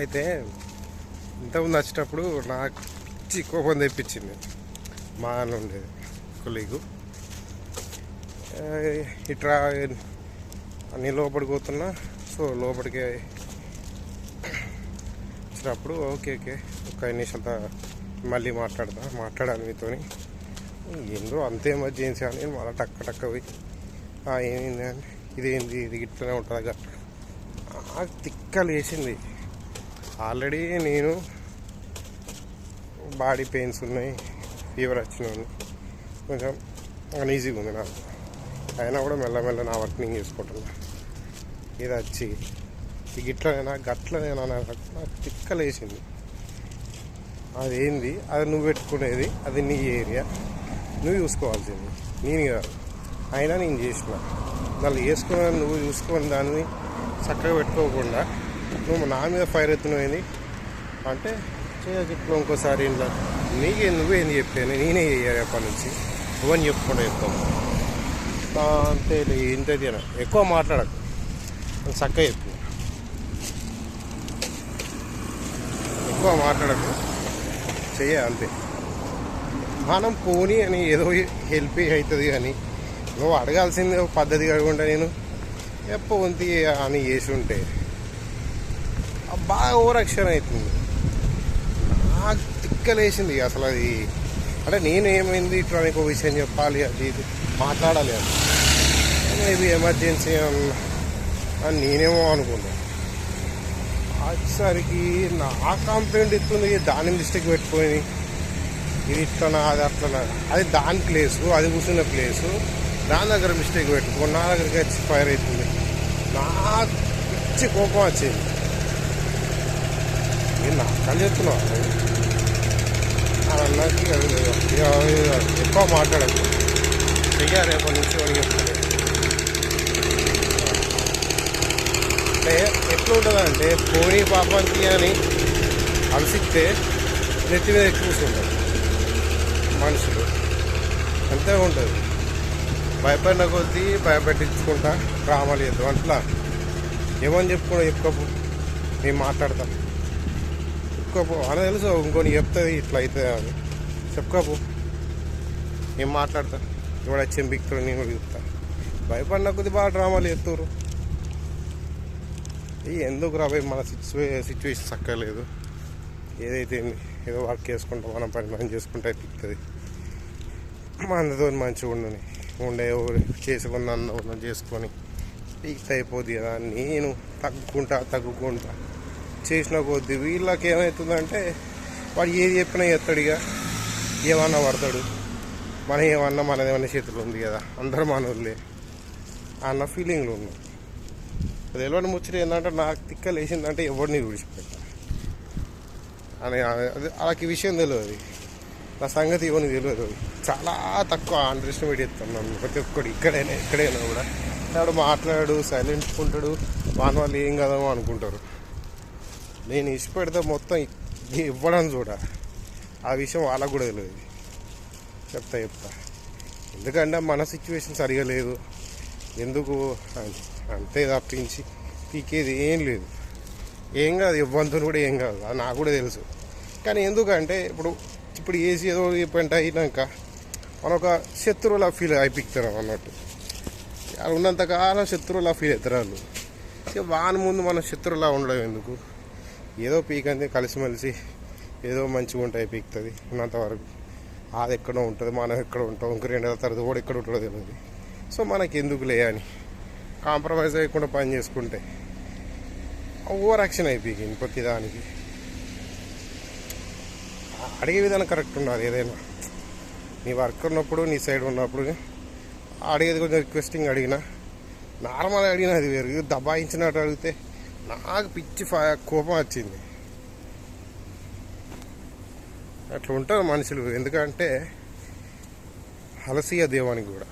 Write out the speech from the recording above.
అయితే ఇంతకుముందు వచ్చేటప్పుడు నాకు పిచ్చి కోపం తెప్పించింది. మా అన్న ఉండేది కొలీగు. ఇట్రా అన్ని లోపలికి పోతున్నా. సో లోపలికి వచ్చినప్పుడు ఓకే ఓకే ఒక ఐదు నిమిషాలతో మళ్ళీ మాట్లాడతా మాట్లాడాలి మీతోని. ఏందో అంతే ఎమర్జెన్సీ అని మళ్ళీ టక్క టక్క పోయి ఏమైంది అని ఇదేంది ఇది ఇట్లనే ఉంటుంది కదా నాకు తిక్కలు ఆల్రెడీ నేను బాడీ పెయిన్స్ ఉన్నాయి ఫీవర్ వచ్చినాను కొంచెం అన్ఈజీగా ఉంది నాకు. అయినా కూడా మెల్లమెల్ల నా వర్క్ నేను చేసుకుంటున్నా. ఇది వచ్చి ఇట్లనైనా గట్లనైనా గట్లనేనా నాకు నాకు తిక్కలు అదేంది అది నువ్వు పెట్టుకునేది అది నీ ఏరియా. నువ్వు చూసుకోవాల్సింది. నేను కాదు. అయినా నేను చేసిన. మళ్ళీ వేసుకున్నాను నువ్వు చూసుకొని దాన్ని చక్కగా పెట్టుకోకుండా నువ్వు నా మీద ఫైర్ ఎత్తునది అంటే చేయాలి ఇప్పుడు ఇంకోసారి ఇంట్లో. నీకే నువ్వేంది చెప్పాను నేనే చేయాలి అప్పటి నుంచి. నువ్వని చెప్పుకుంటా చెప్తాను అంతే ఇంత తిన. ఎక్కువ మాట్లాడకు. చక్కగా చెప్పు. ఎక్కువ మాట్లాడకు. చెయ్య అంతే. మనం పోనీ అని ఏదో హెల్ప్ అవుతుంది కానీ నువ్వు అడగాల్సింది ఒక పద్ధతి అడగకుండా నేను. ఎప్ప వంతి అని చేసి ఉంటే బాగా బాగా ఓవరాక్షన్ అవుతుంది. నాకు తిక్కలేసింది అసలు అది. అంటే నేను ఏమైంది ఇట్లా నీకు ఒక విషయం చెప్పాలి అది ఇది. మాట్లాడాలి అది. మేబీ ఎమర్జెన్సీ అని నేనేమో అనుకున్నాను వచ్చేసరికి నా కంప్లైంట్ ఇస్తుంది దాని మిస్టేక్ పెట్టుకొని. ఇది ఇట్లనా అది అట్లనా. అది దాని ప్లేసు అది కూర్చున్న ప్లేసు దాని దగ్గర మిస్టేక్ పెట్టుకో నా దగ్గరికి వచ్చి ఫైర్ అవుతుంది. నాకు పిచ్చి కోపం వచ్చింది. నేను నా కళ్ళు చెప్తున్నావు అన్నకి ఇక ఎక్కువ మాట్లాడదు చెయ్యాలి రేపటి నుంచి అని చెప్తున్నాను అంటే ఎట్లా ఉంటుందంటే పోనీ పాపానికి అని అలసిస్తే నెత్తి మీద ఎక్కువ మనుషులు. అంతే ఉంటుంది. భయపడిన కొద్దీ భయపెట్టించుకుంటా డ్రామాలు అట్లా ఏమని చెప్పుకో చెప్పుకోపు. మేము మాట్లాడతాం. చెప్పుకోపు. అని తెలుసు ఇంకొని చెప్తుంది ఇట్లా అవుతుంది అని. చెప్పుకోపు. మేము మాట్లాడతా. ఇవాడు వచ్చి బిక్తాడు నేను కూడా చెప్తా భయపడిన కొద్దీ బాగా డ్రామాలు ఎత్తురు ఎందుకు రాబోయే మన సిచ్యువే సిచ్యువేషన్ చక్కలేదు ఏదైతే ఏదో వర్క్ చేసుకుంటాం మనం పని మనం చేసుకుంటే అయిపోతుంది. మనతో మంచిగా ఉండని. ఉండే చేసుకున్న అన్నం చేసుకొని ఫిక్స్ అయిపోద్ది కదా. నేను తగ్గుకుంటా తగ్గుకుంటా. చేసిన కొద్ది వీళ్ళకి ఏమవుతుందంటే వాడు ఏది చెప్పినా చేస్తాడు ఇక. ఏమన్నా పడతాడు. మనం ఏమన్నా మనది ఏమన్నా చేతులు ఉంది కదా. అందరూ మనోళ్ళే అన్న ఫీలింగ్లు ఉన్నాయి అది తెలియని ముచ్చట ఏంటంటే నాకు తిక్క లేచిందంటే ఎవరిని విడిచిపెట్టాను. అని అది వాళ్ళకి విషయం తెలియదు. నా సంగతి ఇవన్నీ తెలియదు. చాలా తక్కువ అండర్ ఎస్టిమేట్ చేస్తాను నన్ను ప్రతి ఒక్కడు ఇక్కడైనా ఎక్కడైనా కూడా. వాడు మాట్లాడు సైలెంట్ ఉంటాడు వాని వాళ్ళు ఏం కదమో అనుకుంటారు. నేను ఇచ్చి పెడితే మొత్తం ఇవ్వడం చూడ. ఆ విషయం వాళ్ళకు కూడా తెలియదు. చెప్తా చెప్తా. ఎందుకంటే మన సిచ్యువేషన్ సరిగా లేదు. ఎందుకు? అంతే తప్పించి పీకేది ఏం లేదు. ఏం కాదు ఇవ్వంతుని కూడా ఏం కాదు. అది నాకు కూడా తెలుసు. కానీ ఎందుకంటే ఇప్పుడు ఇప్పుడు ఏసీ ఏదో పెంట అయినాక మన ఒక శత్రువులా ఫీల్ అయిపిస్తారు అన్నట్టు. వాళ్ళు ఉన్నంతకాలం శత్రువులా ఫీల్ అవుతారు వాళ్ళు. వాని ముందు మన శత్రువులా ఉండడం ఎందుకు? ఏదో పీకంది కలిసిమెలిసి ఏదో మంచిగా ఉంటాయి పీకుతుంది ఉన్నంతవరకు అది ఎక్కడో ఉంటుంది మనం ఎక్కడ ఉంటాం ఇంక రెండు నెలల తర్వాత కూడా ఎక్కడ ఉంటుందో తెలియదు సో మనకి ఎందుకులే అని. కాంప్రమైజ్ అయ్యకుండా పని చేసుకుంటే ఓవర్ యాక్షన్ అయిపోయింది ప్రతిదానికి. అడిగే విధానం కరెక్ట్ ఉండాలి ఏదైనా. నీ వర్క్ ఉన్నప్పుడు నీ సైడ్ ఉన్నప్పుడు అడిగేది కొంచెం రిక్వెస్టింగ్ అడిగినా నార్మల్ అడిగినా అది వేరు. దబాయించినట్టు అడిగితే నాకు పిచ్చి ఫా- కోపం వచ్చింది. అట్లా ఉంటారు మనుషులు. ఎందుకంటే అలసియ దేవానికి కూడా.